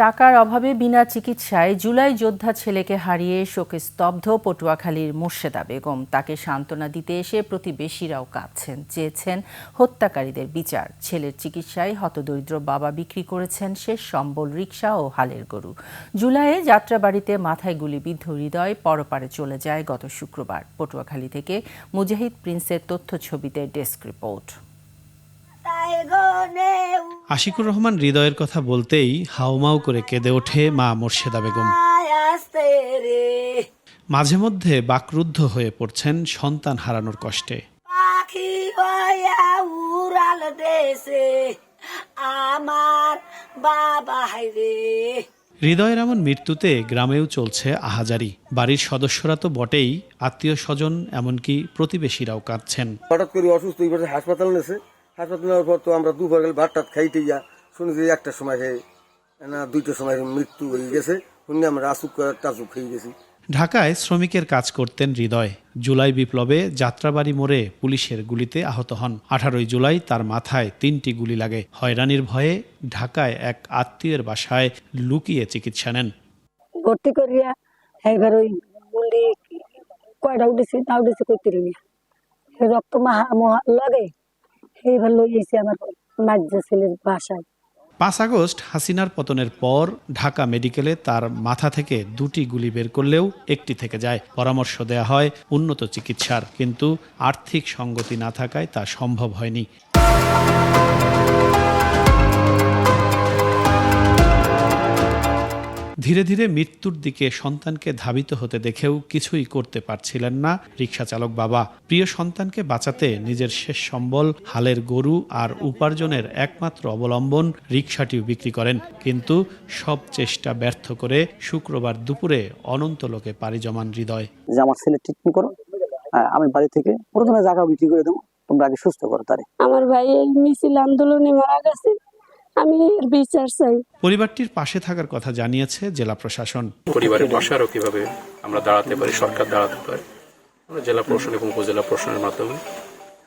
টাকার অভাবে বিনা চিকিৎসায় জুলাই যোদ্ধা ছেলেকে হারিয়ে শোকে স্তব্ধ পটুয়াখালীর মোর্শেদা বেগম। তাকে সান্ত্বনা দিতে এসে প্রতিবেশীরাও কাঁদছেন, চেয়েছেন হত্যাকারীদের বিচার। ছেলের চিকিৎসায় হতদরিদ্র বাবা বিক্রি করেছেন শেষ সম্বল রিক্সা ও হালের গরু। জুলাইয়ে যাত্রাবাড়িতে মাথায় গুলিবিদ্ধ হৃদয় পরপারে চলে যায় গত শুক্রবার। পটুয়াখালী থেকে মুজাহিদ প্রিন্সের তথ্য ছবিতে ডেস্ক রিপোর্ট। আশিকুর রহমান হৃদয়ের কথা বলতেই হাউমাউ করে কেঁদে ওঠে মা মোর্শেদা বেগম। মাঝে মধ্যে বাকরুদ্ধ হয়ে পড়ছেন সন্তান হারানোর কষ্টে। আমার বাবা রে হৃদয়ের এমন মৃত্যুতে গ্রামেও চলছে আহাজারি। বাড়ির সদস্যরা তো বটেই আত্মীয় স্বজন এমনকি প্রতিবেশীরাও কাঁদছেন। হঠাৎ করে অসুস্থ হাসপাতাল নেছে হাসপাতাল নেওয়ার পর তো আমরা দুপুর গেলে ভাত টাত খাইতে যা শুনি যে একটার সময় খেয়ে না দুইটার সময় মৃত্যু হয়ে গেছে। শুনি আমরা আসুক টাচুক খেয়ে গেছি। ঢাকায় শ্রমিকের কাজ করতেন হৃদয়। জুলাই বিপ্লবে যাত্রাবাড়ি মোড়ে পুলিশের গুলিতে আহত হন। আঠারোই জুলাই তার মাথায় তিনটি গুলি লাগে। হয়রানির ভয়ে ঢাকায় এক আত্মীয়ের বাসায় লুকিয়ে চিকিৎসা নেন। ভর্তি করিয়া এবার ওই বলি কয়টা উঠেছি না উঠেছি করতে রক্ত মহা লাগে। লই এসে আমার ছেলের বাসায়। পাঁচ আগস্ট হাসিনার পতনের পর ঢাকা মেডিকেলে তার মাথা থেকে দুটি গুলি বের করলেও একটি থেকে যায়। পরামর্শ দেয়া হয় উন্নত চিকিৎসার, কিন্তু আর্থিক সঙ্গতি না থাকায় তা সম্ভব হয়নি। ধীরে ধীরে মৃত্যুর দিকে সন্তানকে ধাবিত হতে দেখেও কিছুই করতে পারছিলেন না রিক্সা চালক বাবা। প্রিয় সন্তানকে বাঁচাতে নিজের শেষ সম্বল হালের গরু আর উপার্জনের একমাত্র অবলম্বন রিক্সাটিও বিক্রি করেন। কিন্তু সব চেষ্টা ব্যর্থ করে শুক্রবার দুপুরে অনন্ত লোকে পাড়ি জমান হৃদয়। যে আমার ছেলে ট্রিটমেন্ট করো হ্যাঁ, আমি বাড়ি থেকে প্রথমে জায়গা বিক্রি করে দেবো তোমরা আগে সুস্থ করো তারে। আমার ভাই এই মিছিল আন্দোলনে মারা গেছে। আমি বিচার চাই। পরিবারটির পাশে থাকার কথা জানিয়েছে জেলা প্রশাসন। পরিবারের পাশে আরও কীভাবে আমরা দাঁড়াতে পারি সরকার দাঁড়াতে পারে আমরা জেলা প্রশাসন এবং উপজেলা প্রশাসনের মাধ্যমে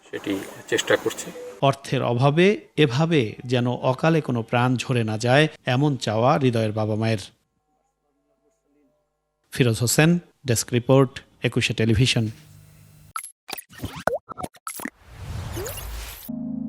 সেটি চেষ্টা করছি। অর্থের অভাবে এভাবে যেন অকালে কোনো প্রাণ ঝরে না যায় এমন চাওয়া হৃদয়ের বাবা মায়ের। Firoz Hossain desk report Ekushey television.